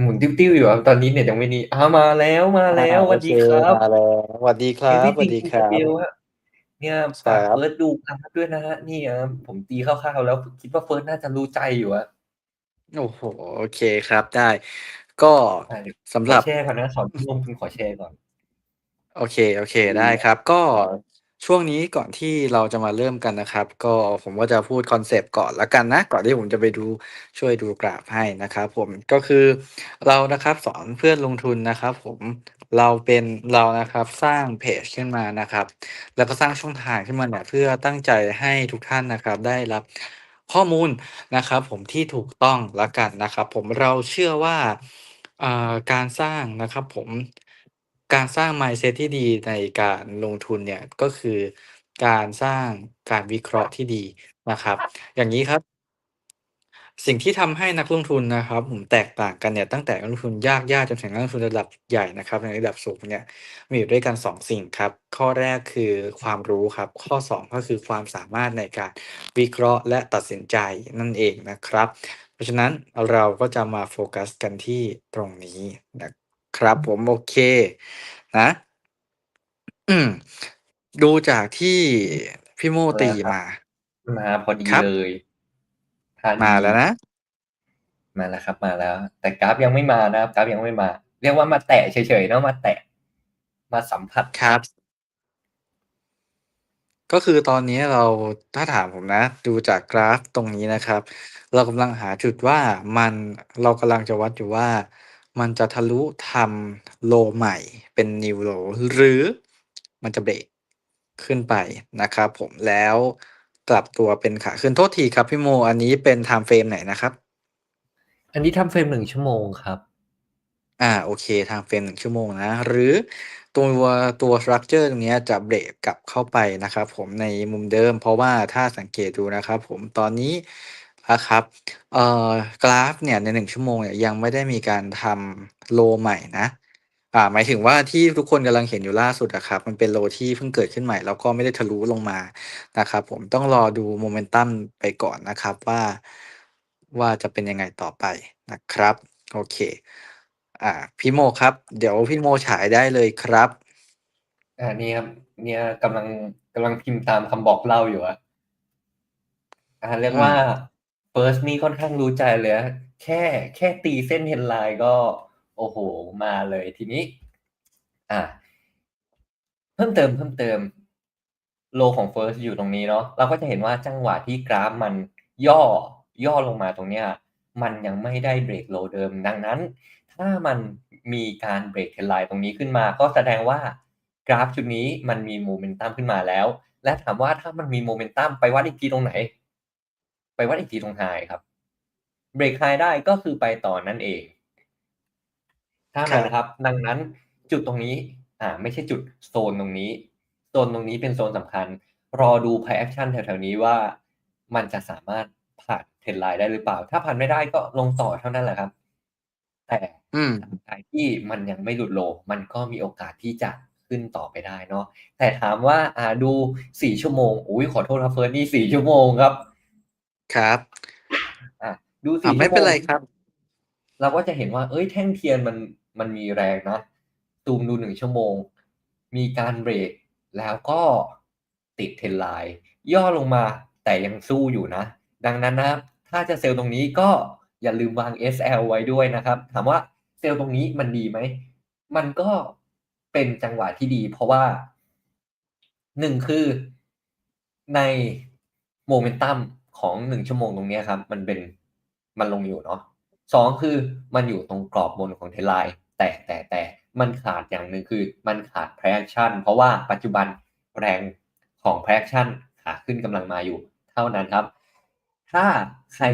หมุนติ้วๆอยู่ครับตอนนี้เน็ตยังไม่ดีอ้าวมาแล้วมาแล้วอาสวัสโอเคดีครับมาแล้วสวัสดีครับสวัส Everything ดี in ครั Detail บครับเนี่ยคฝากรับเฟิร์สดูกราฟด้วยนะครับนี่ครับผมตีคร่าวๆแล้วคิดว่าเฟิร์สน่าจะรู้ใจอยู่อะโอ้โฮโอเคครับได้ ก็อาเดี๋ยวสำขหอรับแชร์ก่อนนะขอลงทุนขอแชร์ก่อน โอเค โอเคได้ครับ ก็ ช่วงนี้ก่อนที่เราจะมาเริ่มกันนะครับ ก็ผมก็จะพูดคอนเซปต์ก่อนล้วกันนะ ก่อนที่ผมจะไปดูช่วยดูกราฟให้นะครับผมก็คือเรานะครับสอนเพื่อนลงทุนนะครับผมเราเป็นเรานะครับสร้างเพจขึ้นมานะครับ แล้วก็สร้างช่องทางขึ้นมาเนี่ยเพื่อตั้งใจให้ทุกท่านนะครับได้รับข้อมูลนะครับ ผมที่ถูกต้องล้วกันนะครับ ผมเราเชื่อว่าการสร้างนะครับผม การสร้าง mindset ที่ดีในการลงทุนเนี่ย ก็คือการสร้างการวิเคราะห์ที่ดีนะครับ อย่างงี้ครับ สิ่งที่ทำให้นักลงทุนนะครับ ผมแตกต่างกันเนี่ยตั้งแต่นักลงทุนยากๆจนถึงนักลงทุนระดับใหญ่นะครับ ในระดับสูงเนี่ยมีอยู่ด้วยกัน 2 สิ่งครับ ข้อแรกคือความรู้ครับ ข้อ 2 ก็คือความสามารถในการวิเคราะห์และตัดสินใจนั่นเองนะครับ เพราะฉะนั้นเราก็จะมาโฟกัสกันที่ตรงนี้นะ ครับผมโอเคนะอืมดูจากที่พี่โม่มาตีแล้วครับมา มาพอดีครับ เลยทันมาทีแล้วนะ มาแล้วครับ มาแล้ว แต่กราฟยังไม่มานะครับกราฟยังไม่มา เรียกว่ามาแตะเฉยๆเนาะมาแตะ มาสัมผัสครับ ก็คือตอนนี้เราถ้าถามผมนะ ดูจากกราฟตรงนี้นะครับ เรากำลังหาจุดว่ามันเรากำลังจะวัดอยู่ว่า มันจะทะลุทำ low ใหม่เป็น new low หรือมันจะเบรกขึ้นไปนะครับผมแล้วกลับตัวเป็นขาขึ้นโทษทีครับพี่โม อันนี้เป็นไทม์เฟรมไหนนะครับ?อันนี้ time frame 1ชั่วโมงครับอาโอเคไทม์เฟรม1ชั่วโมงนะ หรือตัวตัวสตรักเชอร์ตรงเนี้ยจะเบรกกลับเข้าไปนะครับผมในมุมเดิม เพราะว่าถ้าสังเกตดูนะครับผมตอนนี้ นะครับ เอ่อกราฟเนี่ยใน1ชั่วโมงเนี่ยยังไม่ได้มีการทำ low ใหม่นะ อ่าหมายถึงว่าที่ทุกคนกำลังเห็นอยู่ล่าสุดอะครับ มันเป็น low ที่เพิ่งเกิดขึ้นใหม่ แล้วก็ไม่ได้ทะลุลงมานะครับผมต้องรอดู Momentum ไปก่อนนะครับว่าว่าจะเป็นยังไงต่อไปนะครับ โอเค อ่าพี่โมครับ เดี๋ยวพี่โมฉายได้เลยครับอานี่ครับเนี่ยกำลังกำลังพิมพ์ตามคำบอกเล่าอยู่อะอ่าเรียกว่า เฟิร์สนี่ค่อนข้างรู้ใจเลยนะแค่แค่ตีเส้น Headline ก็ โอ้โฮมาเลยทีนี้ อ่าเพิ่มเติมเพิ่มเติม Low ของเฟิร์สอยู่ตรงนี้เนาะเราก็จะเห็นว่าจังหวะที่กราฟมันย่อย่อลงมาตรงเนี้ยมันยังไม่ได้เบรก Low เดิม ดังนั้น ถ้ามันมีการเบรก Headline ตรงนี้ขึ้นมา ก็แสดงว่ากราฟชุดนี้มันมี Momentum ขึ้นมาแล้ว และถามว่าถ้ามันมี Momentum ไปวัดอีกทีตรงไหน วัดอีกทีตรง High ครับเบรก High ได้ก็คือไปต่อนั่นเองเท่าคนั้รันบครับ ดังนั้นจุดตรงนี้ อ่า ไม่ใช่จุดโซนตรงนี้โซนตรงนี้เป็นโซนสำคัญ รอดู Price Action แถวๆนี้ว่ามันจะสามารถผ่าน Trendline ได้หรือเปล่า ถ้าผ่านไม่ได้ก็ลงต่อเท่านั้นแหละครับ แต่อืมตราบใดที่มันยังไม่หลุด Low มันก็มีโอกาสที่จะขึ้นต่อไปได้เนาะแต่ถามว่าอ่าดู4ชั่วโมงอุ๊ยขอโทษครับเฟิร์สนี่4ชั่วโมงครับ ครับอาดูอา4ไม่ชั่วเป็โมนงไรครับ เราก็จะเห็นว่าเฮ้ยแท่งเทียนมันมันมีแรงนะซูมดู1ชั่วโมง มีการเบรกแล้วก็ติด Trendline ย่อลงมาแต่ยังสู้อยู่นะ ดังนั้นนะครับถ้าจะเซลล์ตรงนี้ก็อย่าลืมวาง SL ไว้ด้วยนะครับ ถามว่าเซลล์ตรงนี้มันดีไหม มันก็เป็นจังหวะที่ดี เพราะว่า1คือใน Momentum ของ1ชั่วโมงตรงเนี้ยครับ มันเป็นมันลงอยู่เนาะ2คือมันอยู่ตรงกรอบบนของ Trendline แต่แต่แต่มันขาดอย่างหนึ่งคือมันขาด Price Action เพราะว่าปัจจุบันแรงของ Price Action ขาขึ้นกำลังมาอยู่เท่านั้นครับ ถ้าใคร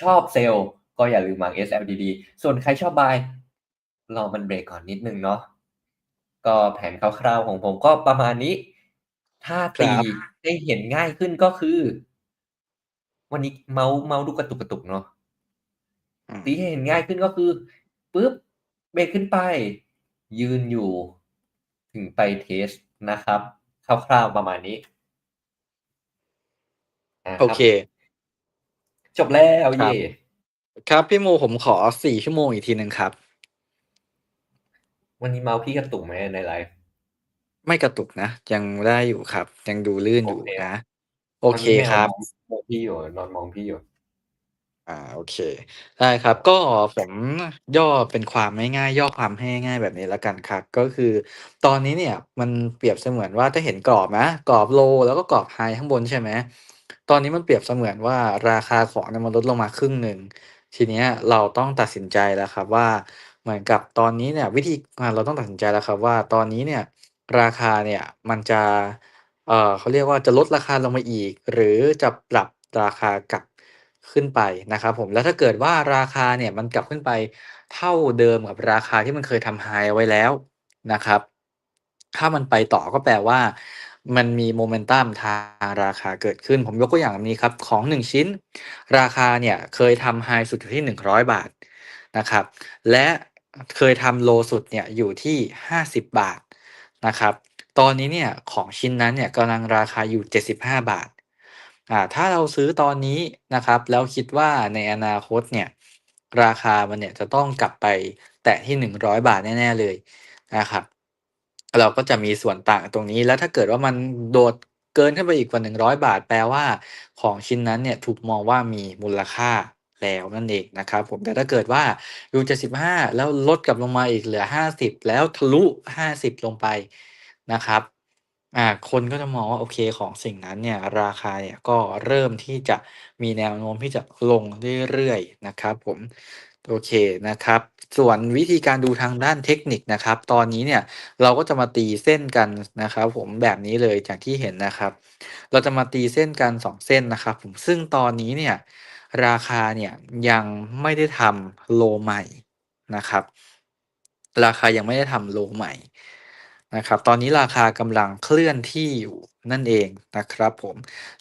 ชอบเซลล์ก็อย่าลืมวาง SL ดีๆส่วนใครชอบ Buy รอมันเบรกก่อนนิดหนึ่งเนาะก็แผนคร่าวๆของผมก็ประมาณนี้ ถ้าคตีรับให้เห็นง่ายขึ้นก็คือ วันนี้เมาส์เมาส์ดูกระตุกๆเนาะอืมตีให้เห็นง่ายขึ้นก็คือปึ๊บเบรกขึ้นไป ยืนอยู่ ถึงไปเทสต์นะครับคร่าวๆประมาณนี้อาโอครัเคบจบแล้วครัเย่บครับพี่โมผมขอ4ชั่วโมงอีกทีหนึ่งครับ วันนี้เมาส์พี่กระตุกไหมในไลฟ์ไม่กระตุกนะ ยังได้อยู่ครับ ยังดูลื่นโออยู่เคนะ โอตอนเคนี้แมควรับนอนมองพี่อยู่นอนมองพี่อยู่อาโอเค ได้ครับ ก็ผมย่อเป็นความง่ายๆย่อความให้ง่ายๆแบบนี้แล้วกันครับ ก็คือ ตอนนี้เนี่ยมันเปรียบเสมือนว่าถ้าเห็นกรอบนะกรอบ Low แล้วก็กรอบ High ข้างบนใช่ไหมตอนนี้มันเปรียบเสมือนว่าราคาของเนี่ยมันลดลงมาครึ่งหนึ่งทีเนี้ยเราต้องตัดสินใจแล้วครับว่า เหมือนกับตอนนี้เนี่ยวิธีอ่าเราต้องตัดสินใจแล้วครับว่า ตอนนี้เนี่ยราคาเนี่ยมันจะ เขาเรียกว่าจะลดราคาลงมาอีก หรือจะปรับราคากลับขึ้นไปนะครับผมแล้วถ้าเกิดว่าราคาเนี่ยมันกลับขึ้นไปเท่าเดิมกับราคาที่มันเคยทำ High ไว้แล้วนะครับ ถ้ามันไปต่อก็แปลว่า มันมี Momentum ทางราคาเกิดขึ้น ผมยกตัวอย่างแบบนี้ครับของ 1 ชิ้น ราคาเนี่ยเคยทำ High สุดอยู่ที่ 100 บาทนะครับ และเคยทำ Low สุดเนี่ยอยู่ที่ 50 บาทนะครับ ตอนนี้เนี่ยของชิ้นนั้นเนี่ยกำลังราคาอยู่ 75 บาทอ่าถ้าเราซื้อตอนนี้นะครับแล้วคิดว่าในอนาคตเนี่ยราคามันเนี่ยจะต้องกลับไปแตะที่ 100 บาทแน่ ๆ เลยนะครับเราก็จะมีส่วนต่างตรงนี้แล้วถ้าเกิดว่ามันโดดเกินขึ้นไปอีกกว่า 100 บาท แปลว่าของชิ้นนั้นเนี่ยถูกมองว่ามีมูลค่าแล้วนั่นเองนะครับผมแต่ถ้าเกิดว่าอยู่75 แล้วลดกลับลงมาอีกเหลือ 50 แล้วทะลุ 50 ลงไป นะครับอ่าคนก็จะมองว่าโอเคของสิ่งนั้นเนี่ยราคาเนี่ยก็เริ่มที่จะมีแนวโน้มที่จะลงเรื่อยๆนะครับผมโอเคนะครับ ส่วนวิธีการดูทางด้านเทคนิคนะครับ ตอนนี้เนี่ยเราก็จะมาตีเส้นกันนะครับ ผมแบบนี้เลยอย่างที่เห็นนะครับ เราจะมาตีเส้นกัน 2 เส้นนะครับ ผมซึ่งตอนนี้เนี่ยราคาเนี่ยยังไม่ได้ทำ Low ใหม่นะครับ ราคายังไม่ได้ทำ Low ใหม่ นะครับ ตอนนี้ราคากำลังเคลื่อนที่อยู่นั่นเองนะครับผม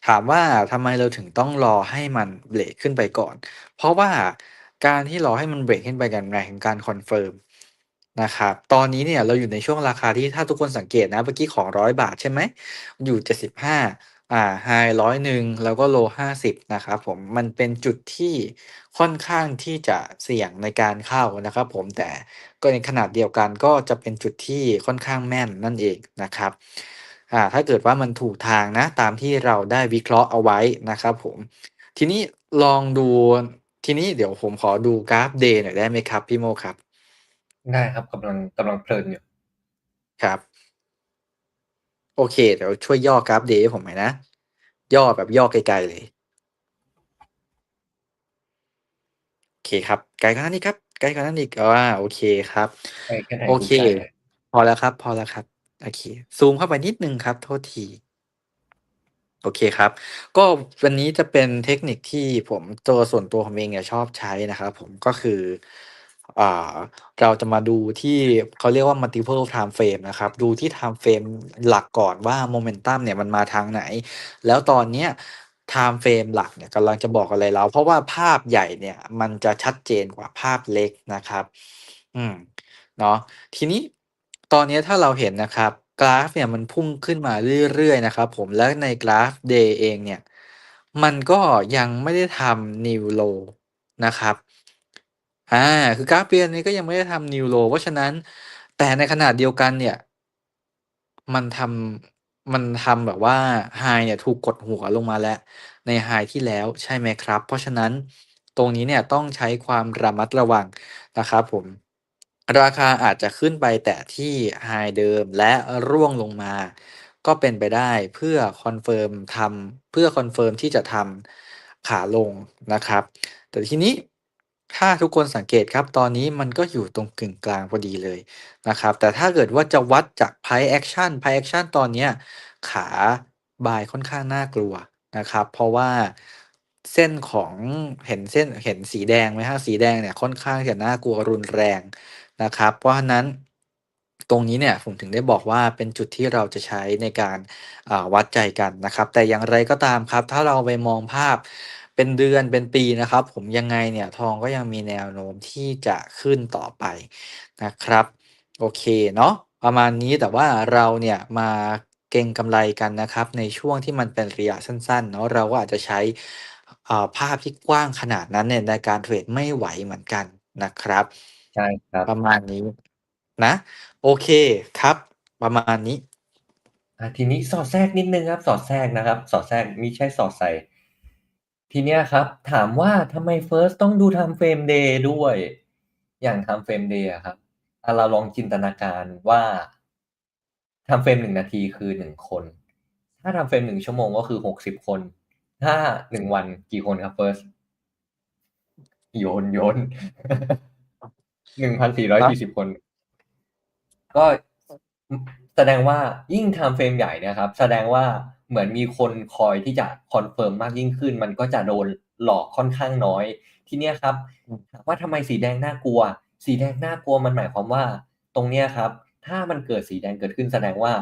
ถามว่าทำไมเราถึงต้องรอให้มันเบรกขึ้นไปก่อน เพราะว่าการที่รอให้มันเบรกขึ้นไปกันหมายถึงการคอนเฟิร์มนะครับ ตอนนี้เนี่ยเราอยู่ในช่วงราคาที่ถ้าทุกคนสังเกตนะเมื่อกี้ขอร้อยบาทใช่ไหม อยู่ 75 อ่า High 101แล้วก็ Low 50นะครับผมมันเป็นจุดที่ค่อนข้างที่จะเสี่ยงในการเข้านะครับผมแต่ก็ในขณะเดียวกันก็จะเป็นจุดที่ค่อนข้างแม่นนั่นเองนะครับอ่าถ้าเกิดว่ามันถูกทางนะตามที่เราได้วิเคราะห์เอาไว้นะครับผมทีนี้ลองดูทีนี้เดี๋ยวผมขอดูกราฟ Day หน่อยได้ไหมครับพี่โมครับ?ได้ครับกำลังกำลังเพลินอยู่ครับ โอเคเดี๋ยวช่วยย่อกราฟ Day ให้ผมหน่อยนะ ย่อแบบย่อไกลๆเลย โอเคครับ ไกลกว่านั้นอีกครับ ไกลกว่านั้นอีกอาโอเคครับไกลแค่ไหนโอกูเคจ่ายเลยพอแล้วครับ พอแล้วครับ โอเค ซูมเข้าไปนิดหนึ่งครับ โทษที โอเคครับ ก็วันนี้จะเป็นเทคนิคที่ผมตัวส่วนตัวผมเองเนี่ยชอบใช้นะครับ ผมก็คือ อ่า เราจะมาดูที่เขาเรียกว่า multiple time frame นะครับ ดูที่ time frame หลักก่อนว่า Momentum เนี่ยมันมาทางไหน แล้วตอนเนี้ย time frame หลักเนี่ยกำลังจะบอกอะไรเรา เพราะว่าภาพใหญ่เนี่ยมันจะชัดเจนกว่าภาพเล็กนะครับ อืม เนาะทีนี้ตอนนี้ถ้าเราเห็นนะครับ กราฟเนี่ยมันพุ่งขึ้นมาเรื่อยๆนะครับผมแล้วในกราฟ Day เองเนี่ย มันก็ยังไม่ได้ทำ New Low นะครับ อ่าคือกราฟ Day นี้ก็ยังไม่ได้ทำ New Low เพราะฉะนั้น แต่ในขณะเดียวกันเนี่ย มันทำมันทำแบบว่า High เนี่ยถูกกดหัวลงมาแล้ว ใน High ที่แล้วใช่ไหมครับ เพราะฉะนั้นตรงนี้เนี่ยต้องใช้ความระมัดระวังนะครับผมราคาอาจจะขึ้นไปแตะที่ High เดิมและร่วงลงมา ก็เป็นไปได้เพื่อคอนเฟิร์มทำเพื่อคอนเฟิร์มที่จะทำขาลงนะครับ แต่ทีนี้ ถ้าทุกคนสังเกตครับ ตอนนี้มันก็อยู่ตรงกึ่งกลางพอดีเลยนะครับ แต่ถ้าเกิดว่าจะวัดจาก Price Action Price Action ตอนนี้ขา Buy ค่อนข้างน่ากลัวนะครับ เพราะว่าเส้นของเห็นเส้นเห็นสีแดงไหมครับ?สีแดงเนี่ยค่อนข้างจะน่ากลัวรุนแรงนะครับ เพราะฉะนั้นตรงนี้เนี่ยผมถึงได้บอกว่าเป็นจุดที่เราจะใช้ในการาวัดใจกันนะครับ แต่อย่างไรก็ตามครับ ถ้าเราไปมองภาพ เป็นเดือนเป็นปีนะครับ ผมยังไงเนี่ยทองก็ยังมีแนวโน้มที่จะขึ้นต่อไปนะครับ โอเคเนาะประมาณนี้แต่ว่าเราเนี่ยมาเก็งกำไรกันนะครับ ในช่วงที่มันเป็นระยะสั้นๆเนาะเราก็อาจจะใช้อ่าภาพที่กว้างขนาดนั้นเนี่ยในการเทรดไม่ไหวเหมือนกันนะครับใช่ครับประมาณนี้นะ โอเคครับ ประมาณนี้อะทีนี้สอดแทรกนิดนึงครับ สอดแทรกนะครับ สอดแทรกไม่ใช่สอดใส่ ทีเนี้ยครับ ถามว่าทำไม First ต้องดู Time Frame Day ด้วย อย่าง Time Frame Day อะครับอะเราลองจินตนาการว่า Time Frame หนึ่งนาทีคือหนึ่งคน ถ้า Time Frame หนึ่งชั่วโมงก็คือหกสิบคน ถ้าหนึ่งวันกี่คนครับ First โยนโยนหนึ่งพันสี่ร้อยสี่สิบคน ก็แสดงว่ายิ่ง time frame ใหญ่นะครับ แสดงว่า เหมือนมีคนคอยที่จะคอนเฟิร์มมากยิ่งขึ้น มันก็จะโดนหลอกค่อนข้างน้อย ทีเนี้ยครับอืมถามว่าทำไมสีแดงน่ากลัว สีแดงน่ากลัวมันหมายความว่า ตรงเนี้ยครับ ถ้ามันเกิดสีแดงเกิดขึ้นแสดงว่า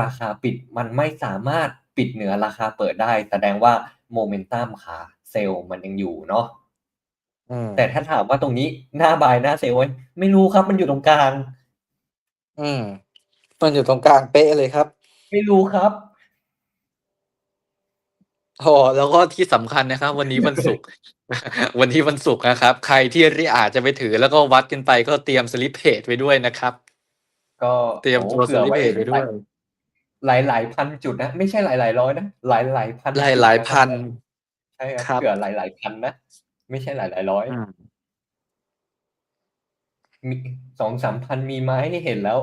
ราคาปิดมันไม่สามารถปิดเหนือราคาเปิดได้ แสดงว่าโมเมนตัมขาเซลล์มันยังอยู่เนาะอืมแต่ถ้าถามว่าตรงนี้หน้าบายหน้าเซลล์ไว้ไม่รู้ครับ มันอยู่ตรงกลาง อืม มันอยู่ตรงกลางเป๊ะเลยครับ ไม่รู้ครับ อ๋อแล้วก็ที่สำคัญนะครับ วันนี้วันศุกร์ วันนี้วันศุกร์นะครับ ใครที่อาจจะไปถือแล้วก็วัดกันไปก็เตรียมสลิปเพจไว้ด้วยนะครับ ก็เตรียมตัวสผื่อลิปเพจไว้ด้วย หลายหลายๆพันจุดนะ ไม่ใช่หลายหลายๆร้อยนะหลายหลายๆพันหลายหลายจุดะพันใช่คครัรับบเผื่อหลายหลายๆพันนะไม่ใช่หลายหลายๆร้อยอืมมีสองสามพันมีไม้นี่เห็นแล้ว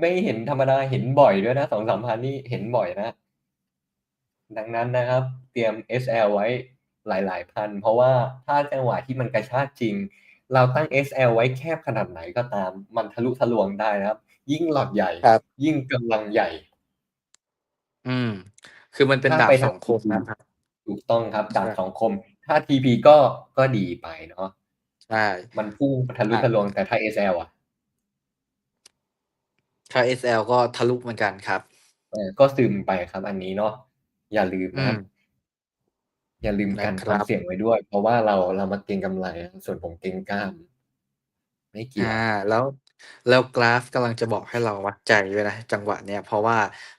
ไม่เห็นธรรมดาเห็นบ่อยด้วยนะสองสามพันนี่เห็นบ่อยนะ ดังนั้นนะครับ เตรียม SL ไว้หลาย ๆ พัน เพราะว่าถ้าจังหวะที่มันกระชากจริง เราตั้ง SL ไว้แคบขนาดไหนก็ตาม มันทะลุทะลวงได้นะครับ ยิ่งหลอดใหญ่ครับยิ่งกำลังใหญ่ อืม คือมันเป็นถ้าดาบไปสทาองคมนะครับถูกต้องครับดาบใช่สองคม ถ้า TP ก็ก็ดีไปเนาะใช่ มันพุ่งทะลุอะทะลวงแต่ถ้า SL อะถ้า SL ก็ทะลุเหมือนกันครับเออก็ซึมไปครับอันนี้เนาะ อย่าลืมอืนะครับมอย่าลืมกันนะคครับวามเสี่ยงไว้ด้วย เพราะว่าเรา เรามาเก็งกำไรนะส่วนผมเก็งกล้าม ไม่เกี่ยวอ่าแล้ว แล้วกราฟกำลังจะบอกให้เราวัดใจด้วยนะ จังหวะเนี้ย เพราะว่า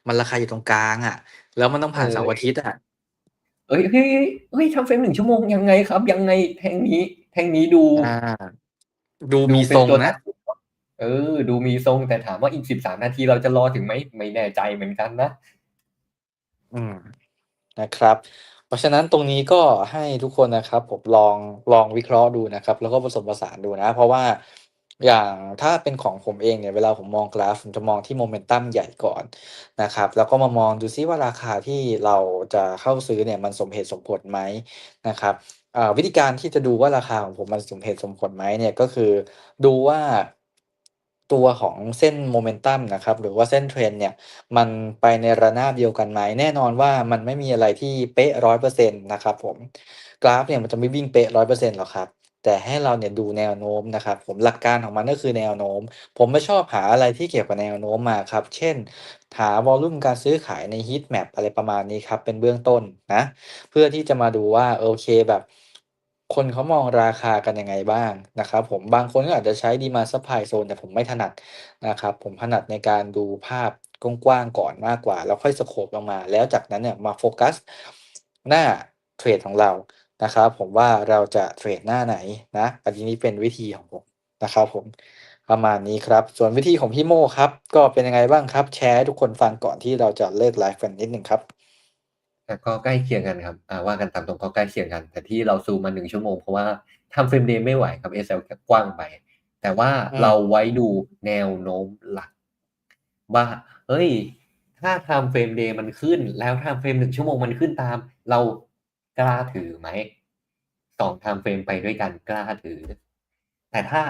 มันราคาอยู่ตรงกลางอะแล้วมันต้องผ่านเออเสาร์อาทิตย์อะเอ้ยเฮ้ย เฮ้ย เฮ้ย ทำเฟรมหนึ่งชั่วโมง ยังไงครับ ยังไง แท่งนี้ แท่งนี้ดูอ่าดูดูมีเป็ทนรงตัวนะ ตัดสินว่า เออ ดูมีทรง แต่ถามว่าอีกสิบสามนาทีเราจะรอถึงไหม ไม่แน่ใจเหมือนกันนะ อืม นะครับ เพราะฉะนั้นตรงนี้ก็ให้ทุกคนนะครับ ผมลอง ลองวิเคราะห์ดูนะครับ แล้วก็ผสมผสานดูนะ เพราะว่าอย่างถ้าเป็นของผมเองเนี่ย เวลาผมมองกราฟ ผมจะมองที่โมเมนตัมใหญ่ก่อนนะครับ แล้วก็มามองดูซิว่า ราคาที่เราจะเข้าซื้อเนี่ย มันสมเหตุสมผลไหมนะครับ อ่า วิธีการที่จะดูว่าราคาของผมมันสมเหตุสมผลไหมเนี่ย ก็คือดูว่า ตัวของเส้นโมเมนตัมนะครับหรือว่าเส้นเทรนเนี่ยมันไปในระนาบเดียวกันไหมแน่นอนว่ามันไม่มีอะไรที่เป๊ะร้อยเปอร์เซ็นต์นะครับผมกราฟเนี่ยมันจะไม่วิ่งเป๊ะร้อยเปอร์เซ็นต์หรอกครับแต่ให้เราเนี่ยดูแนวโน้มนะครับผมหลักการของมันก็คือแนวโน้ม ผมไม่ชอบหาอะไรที่เกี่ยวกับแนวโน้มมาครับ เช่น หาวอลลุ่มการซื้อขายในฮีทแมปอะไรประมาณนี้ครับ เป็นเบื้องต้นนะ เพื่อที่จะมาดูว่าโอเคแบบ คนเขามองราคากันยังไงบ้างนะครับผม บางคนก็อาจจะใช้ดีมาซัพพลายโซนแต่ผมไม่ถนัดนะครับ ผมถนัดในการดูภาพกว้างๆก่อนมากกว่า แล้วค่อยสโคปลงมา แล้วจากนั้นเนี่ยมาโฟกัสหน้าเทรดของเรานะครับผมว่าเราจะเทรดหน้าไหนนะอันนี้เป็นวิธีของผมนะครับผมประมาณนี้ครับ ส่วนวิธีของพี่โมครับ ก็เป็นยังไงบ้างครับ แชร์ให้ทุกคนฟังก่อนที่เราจะเลิกไลฟ์กันนิดหนึ่งครับ ก็ใกล้เคียงกันครับอ่าว่ากันตามตรงก็ใกล้เคียงกัน แต่ที่เราซูมมาหนึ่งชั่วโมงเพราะว่าทำเฟรมเดย์ไม่ไหวครับ SL กว้างไป แต่ว่าอืมเราไว้ดูแนวโน้มหลัก ว่าเอ้ย ถ้าทำเฟรมเดย์มันขึ้น แล้วทำเฟรมหนึ่งชั่วโมงมันขึ้นตาม เรากล้าถือไหมสองทำเฟรมไปด้วยกันกล้าถือ แต่ถ้า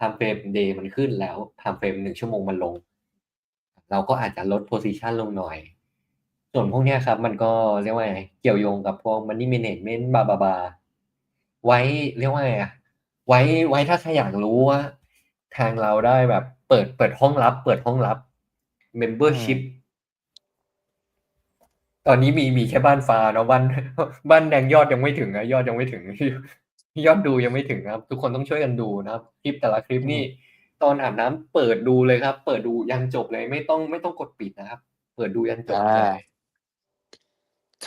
ทำเฟรมเดย์มันขึ้นแล้วทำเฟรมหนึ่งชั่วโมงมันลง เราก็อาจจะลดโพซิชันลงหน่อย ส่วนพวกเนี้ยครับ มันก็เรียกว่าไง เกี่ยวโยงกับพวก money management บาบาบาไว้เรียกว่าไงอะไว้ไว้ถ้าใครอยากรู้ว่า ทางเราได้แบบเปิดเปิดห้องลับ เปิดห้องลับ membership ตอนนี้มีมีแค่บ้านฟ้าเนาะบ้านบ้านแดงยอดยังไม่ถึงอะยอดยังไม่ถึง ยอดดูยังไม่ถึงครับ ทุกคนต้องช่วยกันดูนะครับ คลิปแต่ละคลิปนี่ตอนอาบน้ำเปิดดูเลยครับ เปิดดูยันจบเลยไม่ต้องไม่ต้องกดปิดนะครับ เปิดดูยันจบเลอ่าย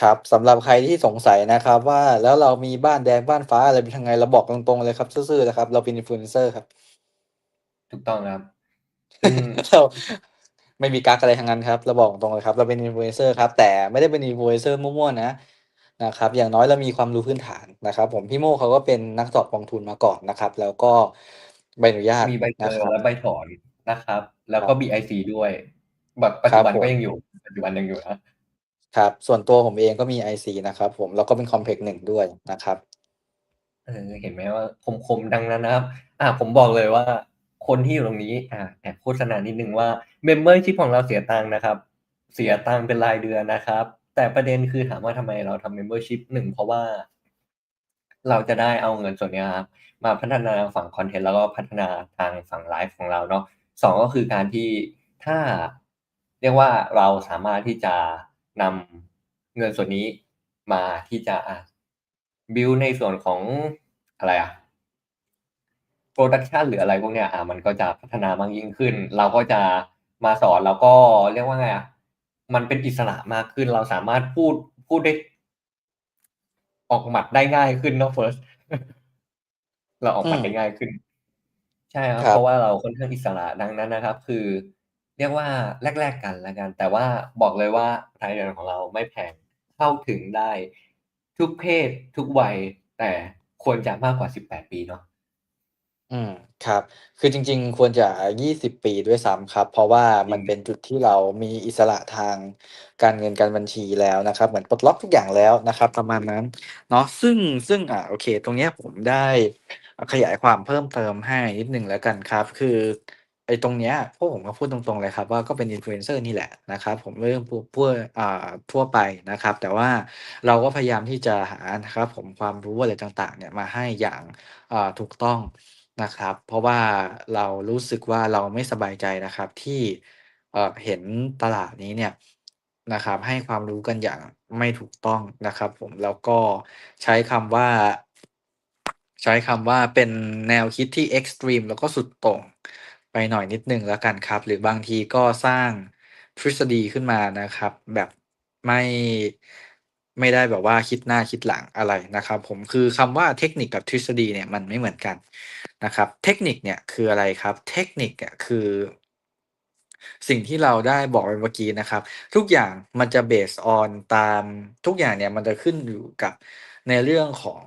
ครับสำหรับใครที่สงสัยนะครับ ว่าแล้วเรามีบ้านแดงบ้านฟ้าอะไรเป็นยังไงเราบอกตรงๆเลยครับซื่อๆนะครับ เราเป็น Influencer ครับถูกต้องครับซึ่งเราไม่มีกั๊กอะไรทั้งนั้นครับ เราบอกตรงๆเลยครับ เราเป็น Influencer ครับ แต่ไม่ได้เป็น Influencer มั่วๆนะนะครับ อย่างน้อยเรามีความรู้พื้นฐานนะครับ ผมพี่โม่เขาก็เป็นนักสอบกองทุนมาก่อนนะครับ แล้วก็ใบอนุญาตมีใบเซนะอคร์รับและใบถอนนะครับ แล้วครัก็บ BIC ด้วยแบบปัจครัจุบบันผก็มยังอยู่ปัจจุบันยังอยู่นะ ครับ ส่วนตัวผมเองก็มี IC นะครับผม แล้วก็เป็น Compex 1ด้วยนะครับ เออ เห็นไหมว่าคมๆดังนั้นนะครับ อ่า ผมบอกเลยว่า คนที่อยู่ตรงนี้ อ่าแอบโฆษณานิดนึงว่า Membership ของเราเสียตังค์นะครับ เสียตังค์เป็นรายเดือนนะครับ แต่ประเด็นคือถามว่าทำไมเราทำ Membership 1เพราะว่า เราจะได้เอาเงินส่วนนี้ครับมาพัฒนาฝั่งคอนเทนต์แล้วก็พัฒนาทางฝั่งไลฟ์ของเราเนาะ2ก็คือการที่ถ้าเรียกว่าเราสามารถที่จะ นำเงินส่วนนี้มาที่จะอ่าบิลด์ในส่วนของอะไรอะโพรดักชันหรืออะไรพวกเนี้ยอ่ามันก็จะพัฒนามากยิ่งขึ้น เราก็จะมาสอนแล้วก็เรียกว่าไงอะมันเป็นอิสระมากขึ้น เราสามารถพูดพูดได้ ออกหมัดได้ง่ายขึ้นเนาะเฟิร์สเราออกอืหมัดมได้ง่ายขึ้น ใช่ครับครัเพบราะว่าเราค่อนข้างอิสระดังนั้นนะครับ คือ เรียกว่าแลกๆกันแล้วกัน แต่ว่าบอกเลยว่ารายเดือนของเราไม่แพงเข้าถึงได้ทุกเพศทุกวัย แต่ควรจะมากกว่า 18 ปีเนาะอืมครับ คือจริง ๆ ควรจะ 20 ปีด้วยซ้ำครับ เพราะว่าจรมิันงเป็นจุดที่เรามีอิสระทางการเงินการบัญชีแล้วนะครับ เหมือนปลดล็อกทุกอย่างแล้วนะครับ ประมาณนั้นเนาะซึ่งซึ่งอ่าโอเค ตรงเนี้ยผมได้อ่าขยายความเพิ่มเติมให้นิดหนึ่งแล้วกันครับ คือ ไอ้ตรงเนี้ยพวกผมก็พูดตรงๆเลยครับว่าก็เป็น Influencer นี่แหละนะครับผมเรื่องพวกพวกอ่าทั่วไปนะครับ แต่ว่าเราก็พยายามที่จะหานะครับผมความรู้อะไรต่างๆเนี่ยมาให้อย่างอ่าถูกต้องนะครับ เพราะว่าเรารู้สึกว่าเราไม่สบายใจนะครับที่เอ่อเห็นตลาดนี้เนี่ยนะครับ ให้ความรู้กันอย่างไม่ถูกต้องนะครับ ผมแล้วก็ใช้คำว่า ใช้คำว่าเป็นแนวคิดที่เอ็กซ์ตรีมแล้วก็สุดโต่ง ไปหน่อยนิดหนึ่งแล้วกันครับ หรือบางทีก็สร้างทฤษฎีขึ้นมานะครับ แบบไม่ไม่ได้แบบว่าคิดหน้าคิดหลังอะไรนะครับ ผมคือคำว่าเทคนิคกับทฤษฎีเนี่ยมันไม่เหมือนกันนะครับ เทคนิคเนี่ยคืออะไรครับ เทคนิคอะคือ สิ่งที่เราได้บอกไปเมื่อกี้นะครับ ทุกอย่างมันจะ based on ตามทุกอย่างเนี่ยมันจะขึ้นอยู่กับในเรื่องของ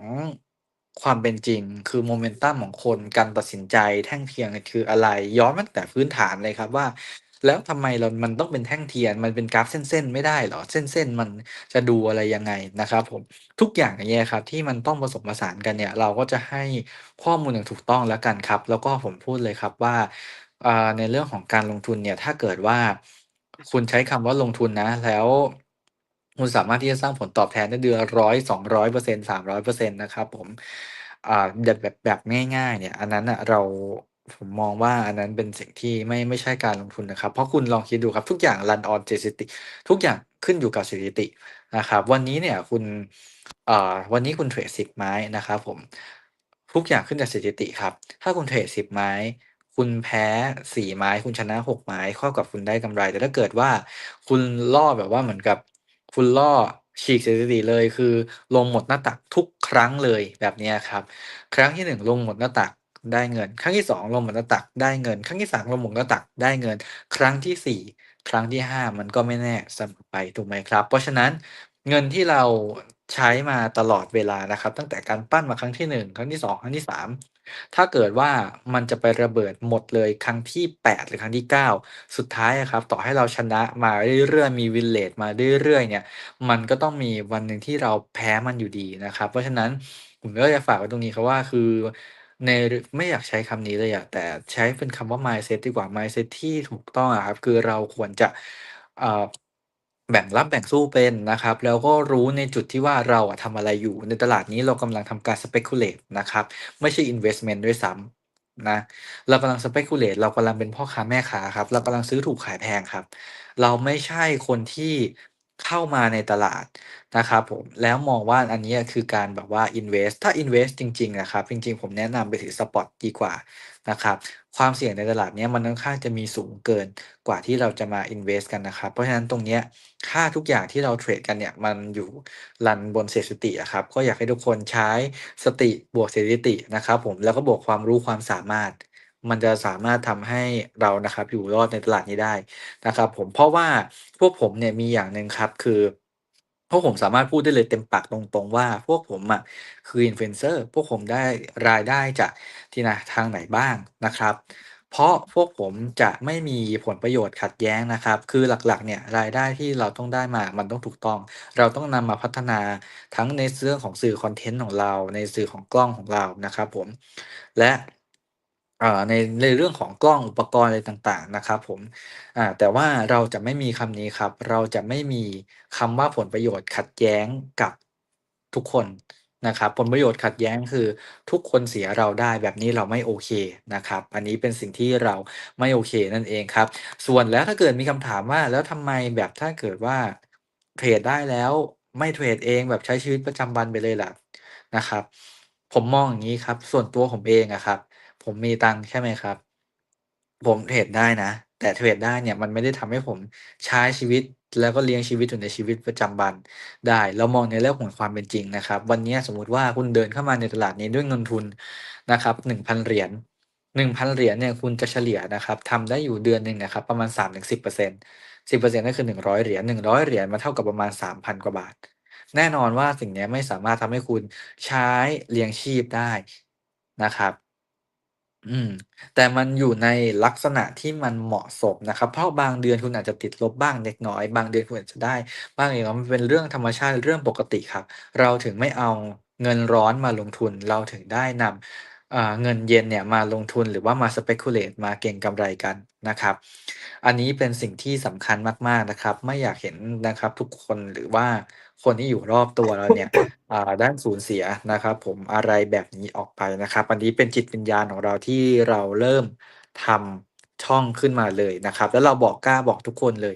ความเป็นจริง คือ Momentum ของคนการตัดสินใจแท่งเทียนคืออะไรย้อนมาตั้งแต่พื้นฐานเลยครับว่า แล้วทำไมเรามันต้องเป็นแท่งเทียน มันเป็นกราฟเส้นๆไม่ได้เหรอ?เส้นๆมันจะดูอะไรยังไงนะครับผมทุกอย่างอย่างเงี้ยครับที่มันต้องผสมผสานกันเนี่ย เราก็จะให้ข้อมูลอย่างถูกต้องแล้วกันครับ แล้วก็ผมพูดเลยครับว่าอ่าในเรื่องของการลงทุนเนี่ยถ้าเกิดว่าคุณใช้คำว่าลงทุนนะแล้ว คุณสามารถที่จะสร้างผลตอบแทนได้เดือนละ100 200% 300%นสามร้อยเปอร์เซ็นนะครับผมอ่าแบบแบบแบบง่าย ๆ เนี่ย อันนั้นน่ะเราผมมองว่าอันนั้นเป็นสิ่งที่ไม่ไม่ใช่การลงทุนนะครับ เพราะคุณลองคิดดูครับทุกอย่าง run on สถิติทุกอย่างขึ้นอยู่กับสถิตินะครับ วันนี้เนี่ยคุณอ่าวันนี้คุณเทรด10ไม้นะครับผมทุกอย่างขึ้นจากสถิติครับ ถ้าคุณเทรด10ไม้ คุณแพ้4ไม้ คุณชนะ6ไม้เท่ากับคุณได้กำไร แต่ถ้าเกิดว่าคุณล่อแบบว่าเหมือนกับ คุณล่อฉีกสถิติเลยคือ ลงหมดหน้าตักทุกครั้งเลยแบบนี้ครับ ครั้งที่ 1 ลงหมดหน้าตักได้เงิน ครั้งที่ 2 ลงหมดหน้าตักได้เงิน ครั้งที่3ลงหมดหน้าตักได้เงิน ครั้งที่ 4 ครั้งที่ 5 มันก็ไม่แน่เสมอไปถูกไหมครับ?เพราะฉะนั้นเงินที่เราใช้มาตลอดเวลานะครับ ตั้งแต่การปั้นมาครั้งที่ 1 ครั้งที่ 2 ครั้งที่ 3 ถ้าเกิดว่ามันจะไประเบิดหมดเลยครั้งที่ 8 หรือครั้งที่ 9 สุดท้ายอะครับ ต่อให้เราชนะมาเรื่อยๆมี win rate มาเรื่อยๆเนี่ย มันก็ต้องมีวันหนึ่งที่เราแพ้มันอยู่ดีนะครับ เพราะฉะนั้นผมก็จะฝากไว้ตรงนี้ครับว่าคือในไม่อยากใช้คำนี้เลยอะแต่ใช้เป็นคำว่า mindset ดีกว่า mindset ที่ถูกต้องอะครับ คือเราควรจะอ่า แบ่งรับแบ่งสู้เป็นนะครับ แล้วก็รู้ในจุดที่ว่าเราอะทำอะไรอยู่ ในตลาดนี้เรากำลังทำการ speculate นะครับ ไม่ใช่ investment ด้วยซ้ำนะเรากำลัง speculate เรากำลังเป็นพ่อค้าแม่ค้าครับ เรากำลังซื้อถูกขายแพงครับ เราไม่ใช่คนที่เข้ามาในตลาดนะครับผมแล้วมองว่าอันนี้คือการแบบว่า invest ถ้า invest จริงๆอะครับ จริงๆ ผมแนะนำไปถือสปอตดีกว่า นะครับความเสี่ยงในตลาดนี้มันค่อนข้างจะมีสูงเกินกว่าที่เราจะมา invest กันนะครับ เพราะฉะนั้นตรงนี้ค่าทุกอย่างที่เราเทรดกันเนี่ยมันอยู่รันบนเสถิติครับก็อยากให้ทุกคนใช้สติบวกเสถิตินะครับผมแล้วก็บวกความรู้ความสามารถ มันจะสามารถทำให้เรานะครับอยู่รอดในตลาดนี้ได้นะครับผมเพราะว่าพวกผมเนี่ยมีอย่างหนึ่งครับคือ พวกผมสามารถพูดได้เลยเต็มปากตรงๆว่า พวกผมอะคือ Influencer พวกผมได้รายได้จากที่นะทางไหนบ้างนะครับ เพราะพวกผมจะไม่มีผลประโยชน์ขัดแย้งนะครับ คือหลักๆเนี่ยรายได้ที่เราต้องได้มามันต้องถูกต้อง เราต้องนำมาพัฒนาทั้งในเรื่องของสื่อคอนเทนต์ของเรา ในสื่อของกล้องของเรานะครับผมและ อ่าในในเรื่องของกล้องอุปกรณ์อะไรต่าง ๆ นะครับผม อ่า แต่ว่าเราจะไม่มีคำนี้ครับ เราจะไม่มีคำว่าผลประโยชน์ขัดแย้งกับทุกคนนะครับ ผลประโยชน์ขัดแย้งคือทุกคนเสียเราได้แบบนี้เราไม่โอเคนะครับ อันนี้เป็นสิ่งที่เราไม่โอเคนั่นเองครับ ส่วนแล้วถ้าเกิดมีคำถามว่าแล้วทำไมแบบถ้าเกิดว่าเทรดได้แล้วไม่เทรดเองแบบใช้ชีวิตประจำวันไปเลยล่ะนะครับ ผมมองอย่างงี้ครับ ส่วนตัวผมเองอะครับ ผมมีตังค์ใช่ไหมครับ ผมเทรดได้นะ แต่เทรดได้เนี่ยมันไม่ได้ทำให้ผมใช้ชีวิตแล้วก็เลี้ยงชีวิตอยู่ในชีวิตประจำวันได้ เรามองในเรื่องของความเป็นจริงนะครับ วันนี้สมมุติว่าคุณเดินเข้ามาในตลาดนี้ด้วยเงินทุนนะครับ1,000เหรียญ1,000เหรียญเนี่ยคุณจะเฉลี่ยนะครับทำได้อยู่เดือนหนึ่งนะครับประมาณ3-10% 10%ก็นต์สิบเปอร์เซ็นต์นั่นคือ100เหรียญ100เหรียญมันเท่ากับประมาณ3,000กว่าบาท แน่นอนว่าสิ่งนี้ไม่สามารถทำให้คุณใช้เลี้ยงชีพได้นะครับ อืม แต่มันอยู่ในลักษณะที่มันเหมาะสมนะครับ เพราะบางเดือนคุณอาจจะติดลบบ้างเล็กน้อย บางเดือนคุณอาจจะได้ บ้างเล็กน้อยมันเป็นเรื่องธรรมชาติเรื่องปกติครับ เราถึงไม่เอาเงินร้อนมาลงทุน เราถึงได้นำอ่าเงินเย็นเนี่ยมาลงทุนหรือว่ามา speculate มาเก็งกำไรกันนะครับ อันนี้เป็นสิ่งที่สำคัญมาก ๆ นะครับ ไม่อยากเห็นนะครับทุกคนหรือว่า คนที่อยู่รอบตัวเราเนี่ยอ่าได้สูญเสียนะครับ ผมอะไรแบบนี้ออกไปนะครับอันนี้เป็นจิตวิญญาณของเราที่เราเริ่มทำช่องขึ้นมาเลยนะครับ แล้วเราบอกกล้าบอกทุกคนเลย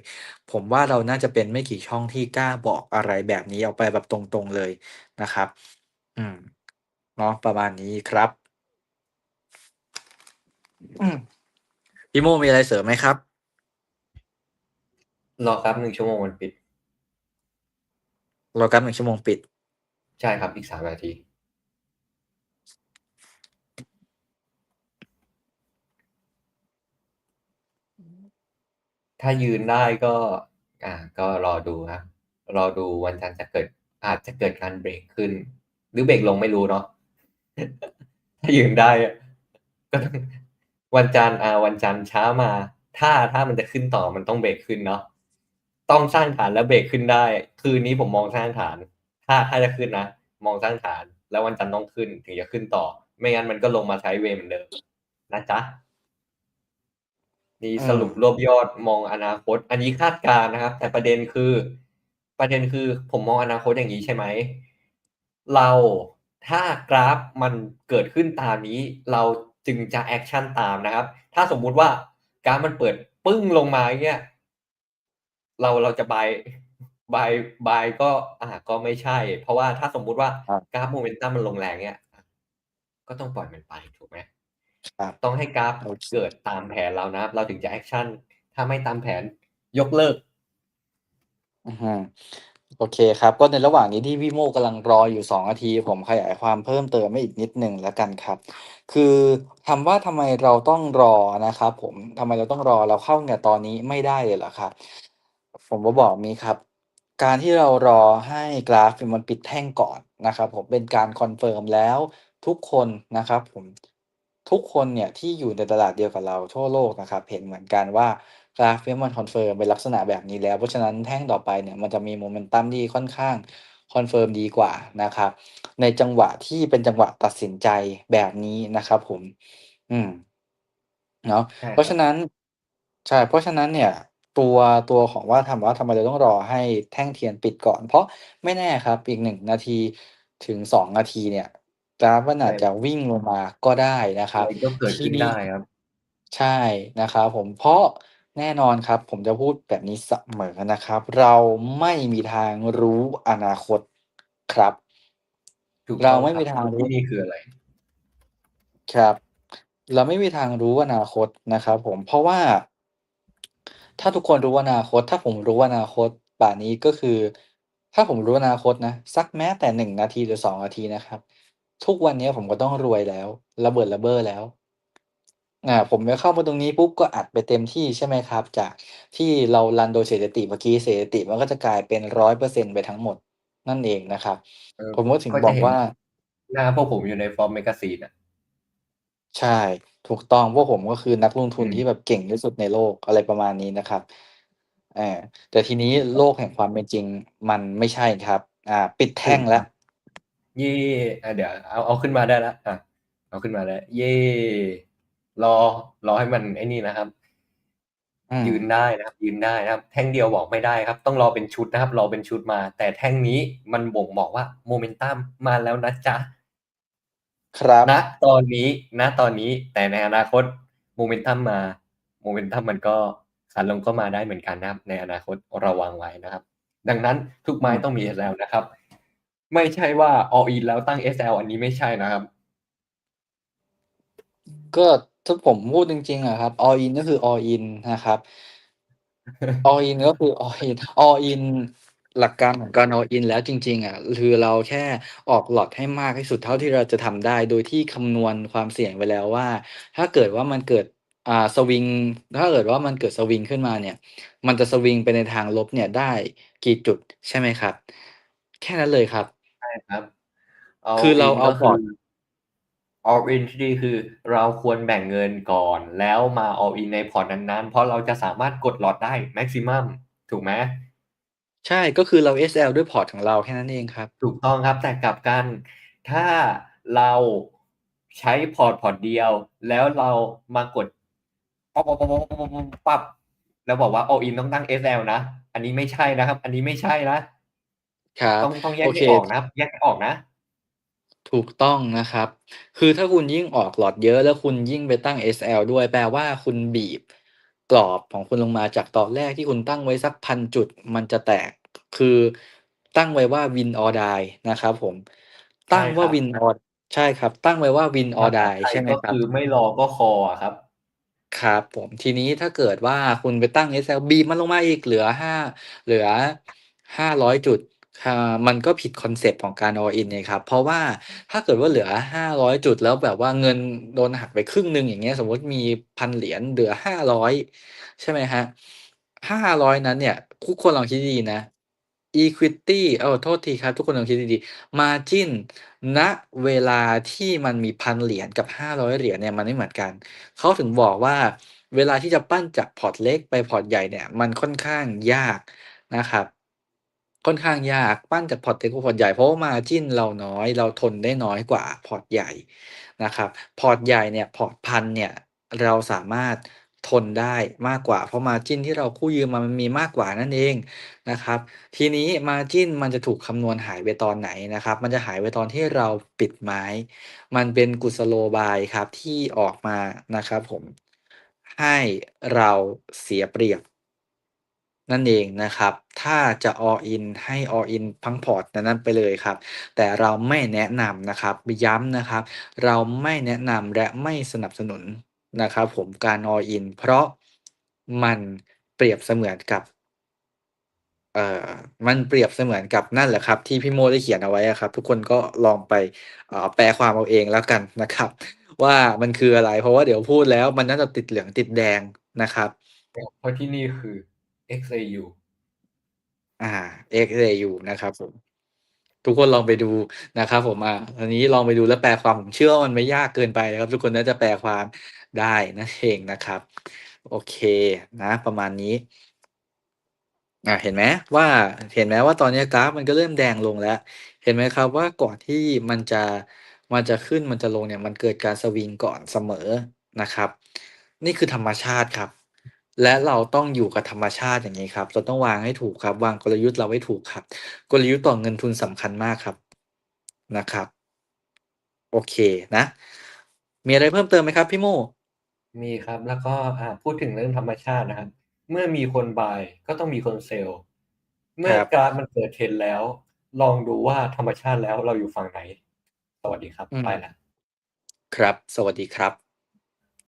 ผมว่าเราน่าจะเป็นไม่กี่ช่องที่กล้าบอกอะไรแบบนี้ออกไปแบบตรงๆเลยนะครับ อืมเนาะประมาณนี้ครับอืมพี่โมมีอะไรเสริมไหมครับ?รอแป๊บหนึ่งชั่วโมงมันปิด รอแป๊บหนึ่งชั่วโมงปิด ใช่ครับอีก3นาที ถ้ายืนได้ก็ อ่า ก็รอดูครับรอดูวันจันทร์จะเกิด อาจจะเกิดการเบรกขึ้น หรือเบรกลงไม่รู้เนาะถ้ายืนได้ก็วันจันทร์อ่าวันจันทร์เช้ามา ถ้าถ้ามันจะขึ้นต่อมันต้องเบรกขึ้นเนาะ ต้องสร้างฐานแล้วเบรกขึ้นได้ คืนนี้ผมมองสร้างฐาน ถ้าถ้าจะขึ้นนะ มองสร้างฐาน แล้ววันจันทร์ต้องขึ้นถึงจะขึ้นต่อ ไม่งั้นมันก็ลงมา sideways เหมือนเดิม นะจ๊ะนี่อืสรุปมรวบยอดมองอนาคต อันนี้คาดการณ์นะครับ แต่ประเด็นคือ ประเด็นคือผมมองอนาคตอย่างงี้ใช่ไหม เราถ้ากราฟมันเกิดขึ้นตามนี้ เราจึงจะแอกชันตามนะครับ ถ้าสมมุติว่ากราฟมันเปิดปึ้งลงมาอย่างเงี้ย เราเราจะ buy buy buy ก็อ่าก็ไม่ใช่ เพราะว่าถ้าสมมุติว่าครับ กราฟ Momentum มันลงแรงเงี้ยก็ต้องปล่อยมันไปถูกไหมครับ ต้องให้กราฟโอเค เกิดตามแผนเรานะครับเราถึงจะแอกชันถ้าไม่ตามแผนยกเลิก อือฮึโอเคครับ ก็ในระหว่างนี้ที่พี่โม่กำลังรออยู่2นาที ผมขยายความเพิ่มเติมให้อีกนิดหนึ่งแล้วกันครับ คือคำว่าทำไมเราต้องรอนะครับผมทำไมเราต้องรอเราเข้าตั้งแต่ตอนนี้ไม่ได้เลยเหรอครับ ผมจะบอกงี้ครับ การที่เรารอให้กราฟมันปิดแท่งก่อนนะครับ ผมเป็นการคอนเฟิร์มแล้วทุกคนนะครับผมทุกคนเนี่ยที่อยู่ในตลาดเดียวกับเราทั่วโลกนะครับ เห็นเหมือนกันว่ากราฟเนี่ยมันคอนเฟิร์มเป็นลักษณะแบบนี้แล้ว เพราะฉะนั้นแท่งต่อไปเนี่ยมันจะมี Momentum ที่ค่อนข้างคอนเฟิร์มดีกว่านะครับ ในจังหวะที่เป็นจังหวะตัดสินใจแบบนี้นะครับ ผม อืมเนาะใช่เพราะคฉรับะนั้นใช่เพราะฉะนั้นเนี่ย ตัวตัวของว่าถามว่าทำไมเราต้องรอให้แท่งเทียนปิดก่อน เพราะไม่แน่ครับอีก1นาทีถึง2นาทีเนี่ยกราฟมันใชอาจจะ่วิ่งลงมาก็ได้นะคอะรับไรก็เกิดทีขึ้นนี้ได้ครับ ใช่นะครับผมเพราะแน่นอนครับ ผมจะพูดแบบนี้เสมอนะครับ เราไม่มีทางรู้อนาคตครับถูกเราต้องไม่ครัมีบทางรู้รูที่้นี่คืออะไร?ครับ เราไม่มีทางรู้อนาคตนะครับ ผมเพราะว่า ถ้าทุกคนรู้อนาคต ถ้าผมรู้อนาคตป่านนี้ก็คือ ถ้าผมรู้อนาคตนะ สักแม้แต่1นาทีหรือ2นาทีนะครับ ทุกวันเนี้ยผมก็ต้องรวยแล้ว ระเบิดระเบ้อแล้วอ่าผมจะเข้ามาตรงนี้ปุ๊บก็อัดไปเต็มที่ใช่ไหมครับ จากที่เรารันโดยสถิติเมื่อกี้สถิติมันก็จะกลายเป็น100%ไปทั้งหมดนั่นเองนะครับเออผมก็ถึงก็บจะอกเห็นว่า หน้าพวกผมอยู่ใน Forbes Magazine อะ ใช่ ถูกต้อง พวกผมก็คือนักลงทุนอืมที่แบบเก่งที่สุดในโลก อะไรประมาณนี้นะครับ อา แต่ทีนี้โลกแห่งความเป็นจริงมันไม่ใช่ครับ อ่า ปิดแทถู่งกแลคร้ัวบเย้อ่าเดี๋ยวเอา เอาขึ้นมาได้แล้ว อา เอาขึ้นมาแล้ว เย้ รอ รอให้มันไอ้นี่นะครับ อืยืนม ได้นะครับ ยืนได้นะครับ แท่งเดียวบอกไม่ได้ครับ ต้องรอเป็นชุดนะครับ รอเป็นชุดมา แต่แท่งนี้มันบ่งบอกว่า โมเมนตัม มาแล้วนะจ๊ะ ครับ ณตอนนี้ณตอนนี้แต่ในอนาคตโมเมนตัมมาโมเมนตัมมันก็ขาลงก็มาได้เหมือนกันนะครับ ในอนาคตระวังไว้นะครับ ดังนั้นทุกไม้อืมต้องมี SL นะครับ ไม่ใช่ว่า all in แล้วตั้ง SL อันนี้ไม่ใช่นะครับ ก็ถ้าผมพูดจริงๆอะครับ all in ก็คือ all in นะครับ all in ก็คือ all in all in หลักการของการ all in แล้วจริง ๆอะคือเราแค่ออกล็อตให้มากที่สุดเท่าที่เราจะทำได้ โดยที่คำนวณความเสี่ยงไว้แล้วว่า ถ้าเกิดว่ามันเกิดอ่าสวิง ถ้าเกิดว่ามันเกิดสวิงขึ้นมาเนี่ย มันจะสวิงไปในทางลบเนี่ยได้กี่จุดใช่ไหมครับ แค่นั้นเลยครับ ใช่ครับคือ all เรา in เอาก็พคืออร์ต all in ที่ดีคือเราควรแบ่งเงินก่อน แล้วมา all in ในพอร์ตนั้นๆ เพราะเราจะสามารถกดล็อตได้แม็กซิมัมถูกไหม? ใช่ ก็คือเรา SL ด้วยพอร์ตของเราแค่นั้นเองครับ ถูกต้องครับแต่กลับกันถ้าเราใช้พอร์ตพอร์ตเดียว แล้วเรามากดปั๊บแล้วบอกว่า all in ต้องตั้ง SL นะ อันนี้ไม่ใช่นะครับ อันนี้ไม่ใช่นะครับต้องต้องแยโอกเคให้ออกนะครับแยกให้ออกนะ ถูกต้องนะครับ คือถ้าคุณยิ่งออกล็อตเยอะแล้วคุณยิ่งไปตั้ง SL ด้วยแปลว่าคุณบีบ กรอบของคุณลงมาจากตอนแรกที่คุณตั้งไว้สัก1,000จุด มันจะแตกคือตั้งไว้ว่า win or die นะครับผมใชตั้่งคว่ารับ win or ใช่ครับ ตั้งไว้ว่า win ภา or ษา die ไทใชย่ไหมก็ครัคืบ?อไม่รอก็ call อะครับครับผมทีนี้ถ้าเกิดว่าคุณไปตั้ง SL บีบมันลงมาอีกเหลือ5เหลือ500จุด อ่า มันก็ผิดคอนเซปต์ของการ all in ไงครับ เพราะว่าถ้าเกิดว่าเหลือ 500 จุดแล้วแบบว่าเงินโดนหักไปครึ่งหนึ่งอย่างเงี้ย สมมติมี1,000เหรียญเหลือ 500 ใช่ไหมครับ500 นั้นเนี่ย ทุกคนลองคิดดีนะ Equity เออโทษทีครับ ทุกคนลองคิดดีๆ Margin ณเวลาที่มันมี1,000เหรียญกับ 500 เหรียญเนี่ยมันไม่เหมือนกัน เขาถึงบอกว่าเวลาที่จะปั้นจากพอร์ตเล็กไปพอร์ตใหญ่เนี่ย มันค่อนข้างยากนะครับ ค่อนข้างยากปั้นจากพอร์ตเล็กไปพอร์ตใหญ่เพราะว่า Margin เราน้อย เราทนได้น้อยกว่าพอร์ตใหญ่นะครับ พอร์ตใหญ่เนี่ยพอร์ต1,000เนี่ยเราสามารถทนได้มากกว่า เพราะ Margin ที่เรากู้ยืมมามันมีมากกว่านั่นเองนะครับ ทีนี้ Margin มันจะถูกคำนวณหายไปตอนไหนนะครับ มันจะหายไปตอนที่เราปิดไม้ มันเป็นกุศโลบายครับที่ออกมานะครับผมให้เราเสียเปรียบ นั่นเองนะครับ ถ้าจะ all in ให้ all in ทั้งพอร์ตนั้นไปเลยครับ แต่เราไม่แนะนำนะครับย้ำนะครับ เราไม่แนะนำและไม่สนับสนุนนะครับ ผมการ all in เพราะมันเปรียบเสมือนกับเอ่อมันเปรียบเสมือนกับนั่นแหละครับ ที่พี่โมได้เขียนเอาไว้ครับ ทุกคนก็ลองไปแปลความเอาเองแล้วกันนะครับ ว่ามันคืออะไร เพราะว่าเดี๋ยวพูดแล้วมันน่าจะติดเหลืองติดแดงนะครับเพราะที่นี่คือ XAU อ่า XAU นะครับผมทุกคนลองไปดูนะครับผมอ่าอันนี้ลองไปดูแล้วแปลความผมเชื่อว่ามันไม่ยากเกินไปนะครับ ทุกคนน่าจะแปลความได้นั่นเองนะครับ โอเคนะ ประมาณนี้อ่าเห็นไหมว่าเห็นไหมว่าตอนนี้กราฟมันก็เริ่มแดงลงแล้ว เห็นไหมครับว่าก่อนที่มันจะมันจะขึ้นมันจะลงเนี่ยมันเกิดการสวิงก่อนเสมอนะครับ นี่คือธรรมชาติครับ และเราต้องอยู่กับธรรมชาติอย่างงี้ครับ เราต้องวางให้ถูกครับ วางกลยุทธ์เราให้ถูกครับ กลยุทธ์ต่อเงินทุนสำคัญมากครับนะครับ โอเคนะ มีอะไรเพิ่มเติมไหมครับ พี่โม่?มีครับ แล้วก็อ่าพูดถึงเรื่องธรรมชาตินะครับ เมื่อมีคน buy ก็ต้องมีคน sell เมื่คอรับกราฟมันเกิด trend แล้ว ลองดูว่าธรรมชาติแล้วเราอยู่ฝั่งไหน สวัสดีครับอืไปมแล้วครับ สวัสดีครับ